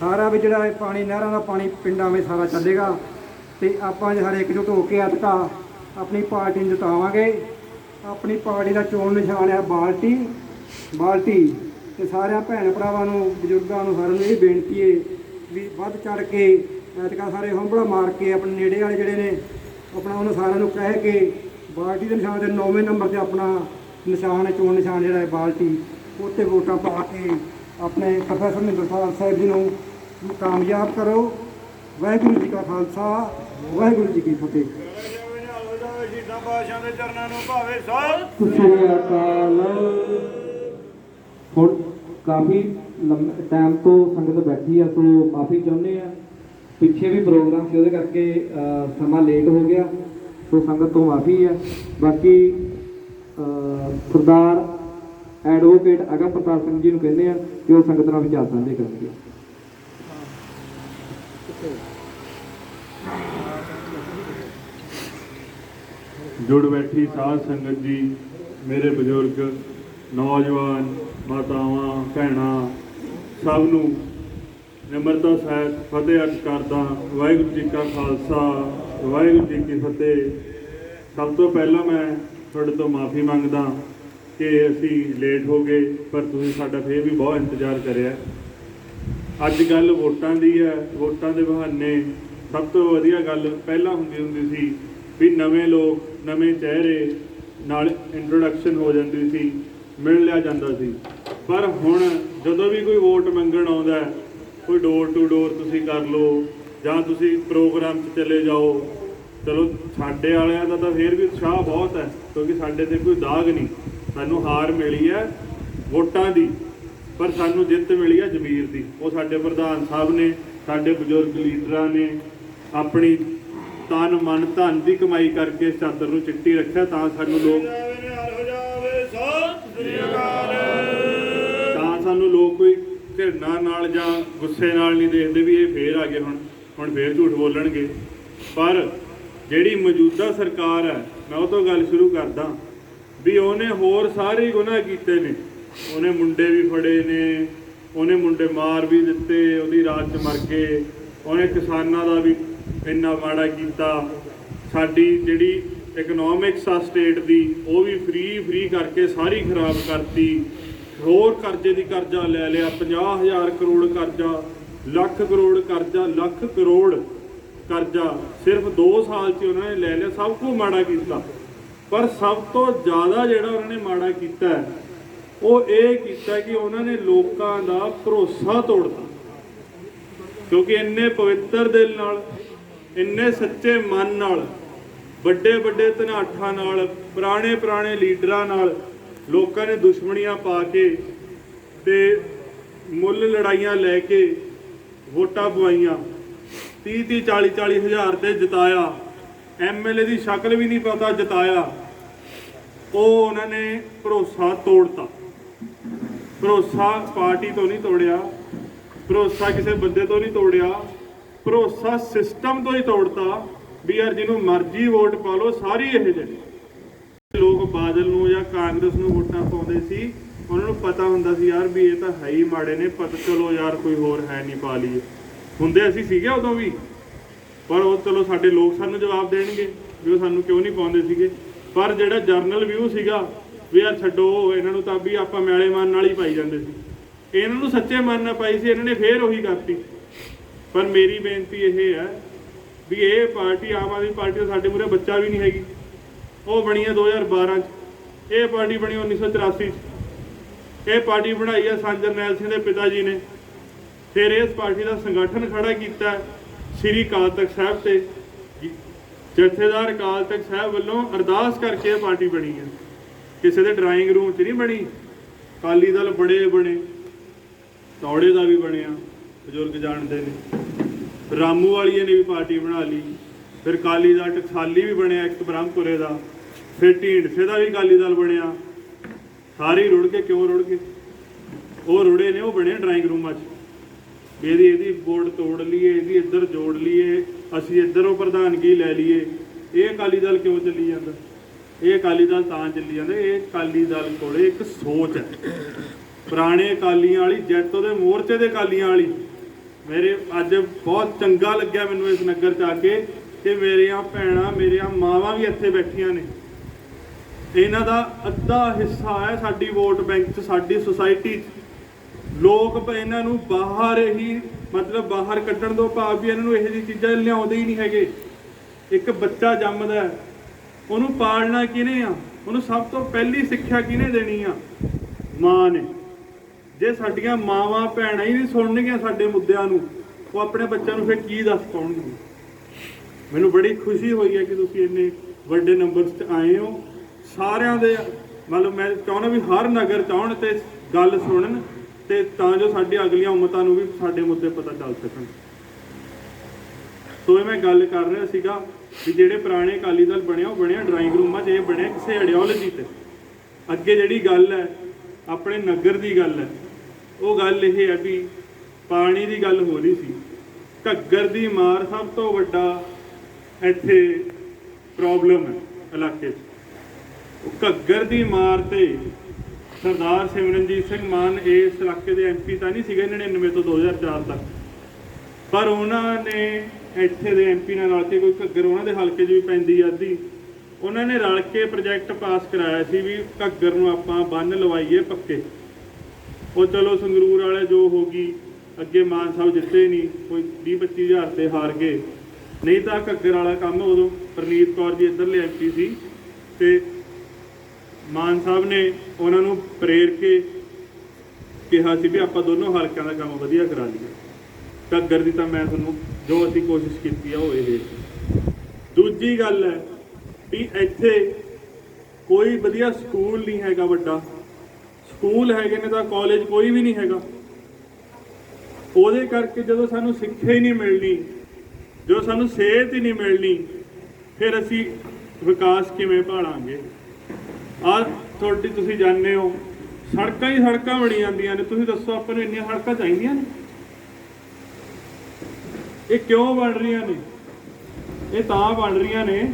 ਸਾਰਾ ਵੀ ਜਿਹੜਾ ਇਹ ਪਾਣੀ, ਨਹਿਰਾਂ ਦਾ ਪਾਣੀ ਪਿੰਡਾਂ ਵਿੱਚ ਸਾਰਾ ਚੱਲੇਗਾ ਤੇ ਆਪਾਂ ਜੇ ਹਰ ਇੱਕਜੁੱਟ ਹੋ ਕੇ ਐਤਕਾ ਆਪਣੀ ਪਾਰਟੀ ਨੂੰ ਜਿਤਾਵਾਂਗੇ। ਆਪਣੀ ਪਾਰਟੀ ਦਾ ਚੋਣ ਨਿਸ਼ਾਨ ਹੈ ਬਾਲਟੀ ਬਾਲਟੀ ਤੇ ਸਾਰਿਆਂ ਭੈਣ ਭਰਾਵਾਂ ਨੂੰ, ਬਜ਼ੁਰਗਾਂ ਨੂੰ ਸਾਰਿਆਂ ਨੂੰ ਇਹ ਬੇਨਤੀ ਹੈ ਵੀ ਵੱਧ ਚੜ ਕੇ ਐਤਕਾ ਸਾਰੇ ਹੰਬੜਾ ਮਾਰ ਕੇ ਆਪਣੇ ਨੇੜੇ ਵਾਲੇ ਜਿਹੜੇ ਨੇ, ਆਪਣਾ ਉਹਨਾਂ ਸਾਰਿਆਂ ਨੂੰ ਕਹਿ ਕੇ ਬਾਲਟੀ ਦੇ ਨਿਸ਼ਾਨ ਦੇ 9ਵੇਂ ਨੰਬਰ ਤੇ ਆਪਣਾ ਨਿਸ਼ਾਨ ਹੈ, ਚੋਣ ਨਿਸ਼ਾਨ ਜਿਹੜਾ ਹੈ ਬਾਲਟੀ, ਉੱਤੇ ਵੋਟਾਂ ਪਾ ਕੇ ਆਪਣੇ ਪ੍ਰੋਫੈਸਰ ਮਹਿੰਦਰ ਸਾਹਿਬ ਜੀ ਨੂੰ ਕਾਮਯਾਬ ਕਰੋ। ਵਾਹਿਗੁਰੂ ਜੀ ਕਾ ਖਾਲਸਾ, ਵਾਹਿਗੁਰੂ ਜੀ ਕੀ ਫਤਿਹ। ਸ਼ਹੀਦਾਂ ਬਾਦਸ਼ਾਹ ਦੇ ਚਰਨਾਂ ਨੂੰ ਭਾਵੇ ਸਭ ਸ੍ਰੀ ਅਕਾਲ। ਹੁਣ ਕਾਫੀ ਲੰਮੇ ਟਾਈਮ ਤੋਂ ਸੰਗਤ ਬੈਠੀ ਆ, ਸੋ ਮਾਫੀ ਚਾਹੁੰਦੇ ਆ। ਪਿੱਛੇ ਵੀ ਪ੍ਰੋਗਰਾਮ ਸੀ, ਉਹਦੇ ਕਰਕੇ ਸਮਾਂ ਲੇਟ ਹੋ ਗਿਆ, ਸੋ ਸੰਗਤ ਤੋਂ ਮਾਫੀ ਆ। ਬਾਕੀ ਸਰਦਾਰ ਐਡਵੋਕੇਟ ਅਗਮ ਪ੍ਰਤਾਪ ਸਿੰਘ ਜੀ ਨੂੰ ਕਹਿੰਦੇ ਆ ਕਿ ਉਹ ਸੰਗਤ ਨਾਲ ਵਿਚਾਰ ਸਾਂਝੇ ਕਰਨਗੇ। ਜੁੜ ਬੈਠੀ ਸਾਧ ਸੰਗਤ ਜੀ, ਮੇਰੇ ਬਜ਼ੁਰਗ, ਨੌਜਵਾਨ, ਮਾਤਾਵਾਂ, ਭੈਣਾਂ, ਸਭ ਨੂੰ ਨਿਮਰਤਾ ਸਹਿਤ ਫਤਿਹ ਅਰਜ਼ ਕਰਦਾ ਵਾਹਿਗੁਰੂ ਜੀ ਕਾ ਖਾਲਸਾ, ਵਾਹਿਗੁਰੂ ਜੀ ਕੀ ਫਤਿਹ। ਸਭ ਤੋਂ ਪਹਿਲਾਂ ਮੈਂ ਤੁਹਾਡੇ ਤੋਂ ਮਾਫੀ ਮੰਗਦਾ ਕਿ ਅਸੀਂ ਲੇਟ ਹੋ ਗਏ, ਪਰ ਤੁਸੀਂ ਸਾਡਾ ਫੇਰ ਵੀ ਬਹੁਤ ਇੰਤਜ਼ਾਰ ਕਰਿਆ। ਅੱਜ ਗੱਲ ਵੋਟਾਂ ਦੀ ਹੈ, ਵੋਟਾਂ ਦੇ ਬਹਾਨੇ ਸਭ ਤੋਂ ਵਧੀਆ ਗੱਲ ਪਹਿਲਾਂ ਹੁੰਦੀ ਹੁੰਦੀ ਸੀ ਵੀ ਨਵੇਂ ਲੋਕ, ਨਵੇਂ ਚਿਹਰੇ ਨਾਲ ਇੰਟਰੋਡਕਸ਼ਨ ਹੋ ਜਾਂਦੀ ਸੀ, ਮਿਲ ਲਿਆ ਜਾਂਦਾ ਸੀ। ਪਰ ਹੁਣ ਜਦੋਂ ਵੀ ਕੋਈ ਵੋਟ ਮੰਗਣ ਆਉਂਦਾ ਕੋਈ ਡੋਰ ਟੂ ਡੋਰ ਤੁਸੀਂ ਕਰ ਲਓ ਜਾਂ ਤੁਸੀਂ ਪ੍ਰੋਗਰਾਮ 'ਚ ਚਲੇ ਜਾਓ, ਚਲੋ ਸਾਡੇ ਵਾਲਿਆਂ ਦਾ ਤਾਂ ਫੇਰ ਵੀ ਉਤਸ਼ਾਹ ਬਹੁਤ ਹੈ ਕਿਉਂਕਿ ਸਾਡੇ ਤੇ ਕੋਈ ਦਾਗ ਨਹੀਂ। ਸਾਨੂੰ ਹਾਰ ਮਿਲੀ ਹੈ ਵੋਟਾਂ ਦੀ। ਪਰ ਸਾਨੂੰ ਜਿੱਤ ਮਿਲੀ ਹੈ ਜ਼ਮੀਰ ਦੀ। ਉਹ ਸਾਡੇ ਪ੍ਰਧਾਨ ਸਾਹਿਬ ਨੇ ਸਾਡੇ ਬਜ਼ੁਰਗ ਲੀਡਰਾਂ ਨੇ ਆਪਣੀ ਤਨ ਮਨ ਧਨ ਦੀ ਕਮਾਈ ਕਰਕੇ ਇਸ ਚਾਦਰ ਨੂੰ ਚਿੱਟੀ ਰੱਖਿਆ ਤਾਂ ਸਾਨੂੰ ਲੋਕ ਤਾਂ ਸਾਨੂੰ ਲੋਕ ਕੋਈ ਘਿਰਨਾ ਨਾਲ ਜਾਂ ਗੁੱਸੇ ਨਾਲ ਨਹੀਂ ਦੇਖਦੇ ਵੀ ਇਹ ਫੇਰ ਆ ਗਏ ਹੁਣ ਹੁਣ ਫੇਰ ਝੂਠ ਬੋਲਣਗੇ। ਪਰ ਜਿਹੜੀ ਮੌਜੂਦਾ ਸਰਕਾਰ ਹੈ ਮੈਂ ਉਹ ਤੋਂ ਗੱਲ ਸ਼ੁਰੂ ਕਰਦਾ ਵੀ ਉਹਨੇ ਹੋਰ ਸਾਰੇ ਗੁਨਾਹ ਕੀਤੇ ਨੇ। ਉਹਨੇ ਮੁੰਡੇ ਵੀ ਫੜੇ ਨੇ, ਉਹਨੇ ਮੁੰਡੇ ਮਾਰ ਵੀ ਦਿੱਤੇ, ਉਹਦੀ ਰਾਤ ਚ ਮਰ ਗਏ। ਉਹਨੇ ਕਿਸਾਨਾਂ ਦਾ ਵੀ ਇੰਨਾ ਮਾੜਾ ਕੀਤਾ। ਸਾਡੀ ਜਿਹੜੀ ਇਕਨੋਮਿਕਸ ਆ ਸਟੇਟ ਦੀ, ਉਹ ਵੀ ਫ੍ਰੀ ਫ੍ਰੀ ਕਰਕੇ ਸਾਰੀ ਖਰਾਬ ਕਰਤੀ। ਹੋਰ ਕਰਜ਼ੇ ਦੀ ਕਰਜ਼ਾ ਲੈ ਲਿਆ 50000 ਕਰੋੜ ਕਰਜ਼ਾ, ਲੱਖ ਕਰੋੜ ਕਰਜ਼ਾ, ਲੱਖ ਕਰੋੜ ਕਰਜ਼ਾ ਸਿਰਫ 2 ਸਾਲ 'ਚ ਉਹਨਾਂ ਨੇ ਲੈ ਲਿਆ, ਸਭ ਕੁਝ ਮਾੜਾ ਕੀਤਾ। ਪਰ ਸਭ ਤੋਂ ਜ਼ਿਆਦਾ ਜਿਹੜਾ ਉਹਨਾਂ ਨੇ ਮਾੜਾ ਕੀਤਾ ਉਹ ਇਹ ਕੀਤਾ ਕਿ ਉਹਨਾਂ ਨੇ ਲੋਕਾਂ ਦਾ ਭਰੋਸਾ ਤੋੜਤਾ। ਕਿਉਂਕਿ ਇੰਨੇ ਪਵਿੱਤਰ ਦਿਲ ਨਾਲ, ਇੰਨੇ ਸੱਚੇ ਮਨ ਨਾਲ ਵੱਡੇ ਵੱਡੇ ਧਨਾਠਾਂ ਨਾਲ ਪੁਰਾਣੇ ਪੁਰਾਣੇ ਲੀਡਰਾਂ ਨਾਲ ਲੋਕਾਂ ਨੇ ਦੁਸ਼ਮਣੀਆਂ ਪਾ ਕੇ ਤੇ ਮੁੱਲ ਲੜਾਈਆਂ ਲੈ ਕੇ ਵੋਟਾਂ ਪਵਾਈਆਂ। 30 30 40 40 ਹਜ਼ਾਰ ਤੇ ਜਿਤਾਇਆ। ਐਮਐਲਏ ਦੀ ਸ਼ਕਲ ਵੀ ਨਹੀਂ ਪਤਾ, ਜਿਤਾਇਆ। ਉਹ ਉਹਨਾਂ ਨੇ ਭਰੋਸਾ ਤੋੜਤਾ। ਭਰੋਸਾ ਪਾਰਟੀ ਤੋਂ ਨਹੀਂ ਤੋੜਿਆ, ਭਰੋਸਾ ਕਿਸੇ ਬੰਦੇ ਤੋਂ ਨਹੀਂ ਤੋੜਿਆ, ਭਰੋਸਾ ਸਿਸਟਮ ਤੋਂ ਹੀ ਤੋੜਤਾ ਵੀ ਯਾਰ ਜਿਹਨੂੰ ਮਰਜ਼ੀ ਵੋਟ ਪਾ ਲਓ, ਸਾਰੀ ਇਹ ਜਿਹੇ। ਲੋਕ ਬਾਦਲ ਨੂੰ ਜਾਂ ਕਾਂਗਰਸ ਨੂੰ ਵੋਟਾਂ ਪਾਉਂਦੇ ਸੀ, ਉਹਨਾਂ ਨੂੰ ਪਤਾ ਹੁੰਦਾ ਸੀ, ਯਾਰ ਵੀ ਇਹ ਤਾਂ ਹੈ ਹੀ ਮਾੜੇ ਨੇ ਪਤਾ ਚਲੋ ਯਾਰ ਕੋਈ ਹੋਰ ਹੈ ਨਹੀਂ ਪਾ ਲਈਏ। ਹੁੰਦੇ ਅਸੀਂ ਸੀਗੇ ਉਦੋਂ ਵੀ, ਪਰ ਉਹ ਚਲੋ ਸਾਡੇ ਲੋਕ ਸਾਨੂੰ ਜਵਾਬ ਦੇਣਗੇ, ਵੀ ਉਹ ਸਾਨੂੰ ਕਿਉਂ ਨਹੀਂ ਪਾਉਂਦੇ ਸੀਗੇ। ਪਰ ਜਿਹੜਾ ਜਰਨਲ ਵਿਊ ਸੀਗਾ ਵੀ ਯਾਰ ਛੱਡੋ, ਇਹਨਾਂ ਨੂੰ ਤਾਂ ਵੀ ਆਪਾਂ ਮੈਲੇ ਮਨ ਨਾਲ ਹੀ ਪਾਈ ਜਾਂਦੇ ਸੀ। ਇਹਨਾਂ ਨੂੰ ਸੱਚੇ ਮਨ ਨਾਲ ਪਾਈ ਸੀ, ਇਹਨਾਂ ਨੇ ਫੇਰ ਉਹੀ ਕਰਤੀ। ਪਰ ਮੇਰੀ ਬੇਨਤੀ ਇਹ ਹੈ ਵੀ ਇਹ ਪਾਰਟੀ, ਆਮ ਆਦਮੀ ਪਾਰਟੀ ਦਾ ਸਾਡੇ ਮੂਰੇ ਬੱਚਾ ਵੀ ਨਹੀਂ ਹੈਗੀ। ਉਹ ਬਣੀ ਹੈ 2012 ਚ। ਇਹ ਪਾਰਟੀ ਬਣੀ 1984 ਚ। ਇਹ ਪਾਰਟੀ ਬਣਾਈ ਹੈ ਸੰਤ ਜਰਨੈਲ ਸਿੰਘ ਦੇ ਪਿਤਾ ਜੀ ਨੇ। ਫਿਰ ਇਸ ਪਾਰਟੀ ਦਾ ਸੰਗਠਨ ਖੜਾ ਕੀਤਾ ਸ੍ਰੀ ਅਕਾਲ ਤਖਤ ਸਾਹਿਬ ਤੇ। ਜਥੇਦਾਰ ਅਕਾਲ ਤਖਤ ਸਾਹਿਬ ਵੱਲੋਂ ਅਰਦਾਸ ਕਰਕੇ ਇਹ ਪਾਰਟੀ ਬਣੀ ਹੈ। ਕਿਸੇ ਦੇ ਡਰਾਇੰਗ ਰੂਮ 'ਚ ਨਹੀਂ ਬਣੀ। ਕਾਲੀ ਦਲ ਬੜੇ ਬਣੇ। ਤੌੜੇ ਦਾ ਵੀ ਬਣਿਆ, ਬਜ਼ੁਰਗ ਜਾਣਦੇ ਨੇ। ਰਾਮੂ ਵਾਲੀਏ ਨੇ ਵੀ ਪਾਰਟੀ ਬਣਾ ਲਈ। ਫਿਰ ਕਾਲੀ ਦਾ ਟਕਸਾਲੀ ਵੀ ਬਣਿਆ ਇੱਕ ਬ੍ਰਹਮਪੁਰੇ ਦਾ। ਫਿਰ ਢੀਂਡਸੇ ਦਾ ਵੀ ਕਾਲੀ ਦਲ ਬਣਿਆ। ਸਾਰੇ ਰੁੜ ਕੇ ਕਿਉਂ ਰੁੜ ਗਏ? ਉਹ ਰੁੜੇ ਨੇ, ਉਹ ਬਣੇ ਡਰਾਇੰਗ ਰੂਮਾਂ 'ਚ। ਇਹਦੀ ਇਹਦੀ ਬੋਰਡ ਤੋੜ ਲਈਏ, ਇਹਦੀ ਇੱਧਰ ਜੋੜ ਲਈਏ। ਅਸੀਂ ਇੱਧਰੋਂ ਪ੍ਰਧਾਨਗੀ ਲੈ ਲਈਏ। ਇਹ ਅਕਾਲੀ ਦਲ ਕਿਉਂ ਚੱਲੀ ਜਾਂਦਾ? ਇਹ ਅਕਾਲੀ ਦਲ ਤਾਂ ਚੱਲੀ ਜਾਂਦਾ, ਇਹ ਅਕਾਲੀ ਦਲ ਕੋਲੇ ਇੱਕ ਸੋਚ ਹੈ। ਪੁਰਾਣੇ ਅਕਾਲੀਆਂ ਵਾਲੀ, ਜੈਤੋ ਦੇ ਮੋਰਚੇ ਦੇ ਅਕਾਲੀਆਂ ਵਾਲੀ। ਮੇਰੇ, ਅੱਜ ਬਹੁਤ ਚੰਗਾ ਲੱਗਿਆ ਮੈਨੂੰ ਇਸ ਨਗਰ ਚ ਆ ਕੇ ਕਿ ਮੇਰੀਆਂ ਭੈਣਾਂ, ਮੇਰੀਆਂ ਮਾਵਾਂ ਵੀ ਇੱਥੇ ਬੈਠੀਆਂ ਨੇ। ਇਹਨਾਂ ਦਾ ਅੱਧਾ ਹਿੱਸਾ ਹੈ ਸਾਡੀ ਵੋਟ ਬੈਂਕ 'ਚ, ਸਾਡੀ ਸੁਸਾਇਟੀ 'ਚ। ਲੋਕ ਇਹਨਾਂ ਨੂੰ ਬਾਹਰ ਹੀ ਮਤਲਬ ਬਾਹਰ ਕੱਢਣ ਤੋਂ ਭਾਵ ਵੀ ਇਹਨਾਂ ਨੂੰ ਇਹੋ ਜਿਹੀ ਚੀਜ਼ਾਂ ਲਿਆਉਂਦੇ ਹੀ ਨਹੀਂ ਹੈਗੇ। ਇੱਕ ਬੱਚਾ ਜੰਮਦਾ ਉਹਨੂੰ ਪਾਲਣਾ ਕਿਹਨੇ ਆ? ਉਹਨੂੰ ਸਭ ਤੋਂ ਪਹਿਲੀ ਸਿੱਖਿਆ ਕਿਹਨੇ ਦੇਣੀ ਆ? ਮਾਂ ਨੇ। ਜੇ ਸਾਡੀਆਂ ਮਾਵਾਂ ਭੈਣਾਂ ਹੀ ਨਹੀਂ ਸੁਣਨਗੀਆਂ ਸਾਡੇ ਮੁੱਦਿਆਂ ਨੂੰ, ਉਹ ਆਪਣੇ ਬੱਚਿਆਂ ਨੂੰ ਫਿਰ ਕੀ ਦੱਸ ਪਾਉਣਗੇ ਮੈਨੂੰ ਬੜੀ ਖੁਸ਼ੀ ਹੋਈ ਹੈ ਕਿ ਤੁਸੀਂ ਇੰਨੇ ਵੱਡੇ ਨੰਬਰਸ 'ਚ ਆਏ ਹੋ। ਸਾਰਿਆਂ ਦੇ ਮਤਲਬ ਮੈਂ ਚਾਹੁੰਦਾ ਵੀ ਹਰ ਨਗਰ ਚਾਹਣ ਤੇ ਗੱਲ ਸੁਣਨ ਤੇ ਤਾਂ ਜੋ ਸਾਡੀ ਅਗਲੀਆਂ ਉਮਤਾਂ ਨੂੰ ਵੀ ਸਾਡੇ ਮੁੱਦੇ ਪਤਾ ਚੱਲ ਸਕਣ। ਸੋ ਇਹ ਮੈਂ ਗੱਲ ਕਰ ਰਿਹਾ ਸੀਗਾ। ਵੀ ਜਿਹੜੇ ਪੁਰਾਣੇ ਅਕਾਲੀ ਦਲ ਬਣਿਆ, ਉਹ ਬਣਿਆ ਡਰਾਇੰਗ ਰੂਮਾਂ 'ਚ ਇਹ ਬਣਿਆ ਕਿਸੇ ਆਈਡੀਓਲੋਜੀ ਤੇ। ਅੱਗੇ ਜਿਹੜੀ ਗੱਲ ਹੈ, ਆਪਣੇ ਨਗਰ ਦੀ ਗੱਲ ਹੈ, ਉਹ ਗੱਲ ਇਹ ਹੈ ਵੀ ਪਾਣੀ ਦੀ ਗੱਲ ਹੋ ਰਹੀ ਸੀ। ਘੱਗਰ ਦੀ ਮਾਰ ਸਭ ਤੋਂ ਵੱਡਾ ਇੱਥੇ ਪ੍ਰੋਬਲਮ ਹੈ ਇਲਾਕੇ 'ਚ। ਉਹ ਘੱਗਰ ਦੀ ਮਾਰ ਤੇ ਸਰਦਾਰ ਸਿਮਰਨਜੀਤ ਸਿੰਘ ਮਾਨ ਇਸ ਇਲਾਕੇ ਦੇ ਐਮਪੀ ਤਾਂ ਨਹੀਂ ਸੀਗੇ 99 ਤੋਂ 2004 ਤੱਕ। ਪਰ ਉਹਨਾਂ ਨੇ ਇੱਥੇ ਦੇ ਐਮਪੀ ਨਾਲ ਰਲ ਕੇ, ਕੋਈ ਘੱਗਰ ਉਹਨਾਂ ਦੇ ਹਲਕੇ 'ਚ ਵੀ ਪੈਂਦੀ ਆ ਅੱਧੀ, ਉਹਨਾਂ ਨੇ ਰਲ ਕੇ ਪ੍ਰੋਜੈਕਟ ਪਾਸ ਕਰਾਇਆ ਸੀ ਵੀ ਘੱਗਰ ਨੂੰ ਆਪਾਂ ਬੰਨ ਲਵਾਈਏ ਪੱਕੇ। ਉਹ ਚਲੋ ਸੰਗਰੂਰ ਵਾਲੇ ਜੋ ਹੋ ਗਈ, ਅੱਗੇ ਮਾਨ ਸਾਹਿਬ ਜਿੱਤੇ ਨਹੀਂ ਕੋਈ 20 25000 ਤੇ ਹਾਰ ਗਏ। ਨਹੀਂ ਤਾਂ ਘੱਗਰ ਵਾਲਾ ਕੰਮ ਉਦੋਂ ਪ੍ਰਨੀਤ ਕੌਰ ਜੀ ਇੱਧਰਲੇ ਐਮਪੀ ਸੀ ਤੇ ਮਾਨ ਸਾਹਿਬ ਨੇ ਉਹਨਾਂ ਨੂੰ ਪ੍ਰੇਰ ਕੇ ਕਿਹਾ ਸੀ ਵੀ ਆਪਾਂ ਦੋਨੋਂ ਹਲਕਿਆਂ ਦਾ ਕੰਮ ਵਧੀਆ ਕਰਾ ਲਈਏ। ਘੱਗਰ ਦੀ ਤਾਂ ਮੈਂ ਤੁਹਾਨੂੰ ਜੋ ਅਸੀਂ ਕੋਸ਼ਿਸ਼ ਕੀਤੀ ਆ ਉਹ ਇਹ ਦੂਜੀ ਗੱਲ ਹੈ ਵੀ ਇੱਥੇ ਕੋਈ ਵਧੀਆ ਸਕੂਲ ਨਹੀਂ ਹੈਗਾ ਵੱਡਾ। ਸਕੂਲ ਹੈਗੇ ਨੇ ਤਾਂ ਕਾਲਜ ਕੋਈ ਵੀ ਨਹੀਂ ਹੈਗਾ। ਉਹਦੇ ਕਰਕੇ ਜਦੋਂ ਸਾਨੂੰ ਸਿੱਖਿਆ ਹੀ ਨਹੀਂ ਮਿਲਣੀ, ਜਦੋਂ ਸਾਨੂੰ ਸਿਹਤ ਹੀ ਨਹੀਂ ਮਿਲਣੀ, ਫਿਰ ਅਸੀਂ ਵਿਕਾਸ ਕਿਵੇਂ ਭਾਲਾਂਗੇ? ਆ ਤੁਹਾਡੀ ਤੁਸੀਂ ਜਾਣਦੇ ਹੋ, ਸੜਕਾਂ ਹੀ ਸੜਕਾਂ ਬਣੀ ਜਾਂਦੀਆਂ ਨੇ। ਤੁਸੀਂ ਦੱਸੋ ਆਪਾਂ ਨੂੰ ਇੰਨੀਆਂ ਸੜਕਾਂ ਚਾਹੀਦੀਆਂ ਨੇ? ਇਹ ਕਿਉਂ ਬਣ ਰਹੀਆਂ ਨੇ? ਇਹ ਤਾਂ ਬਣ ਰਹੀਆਂ ਨੇ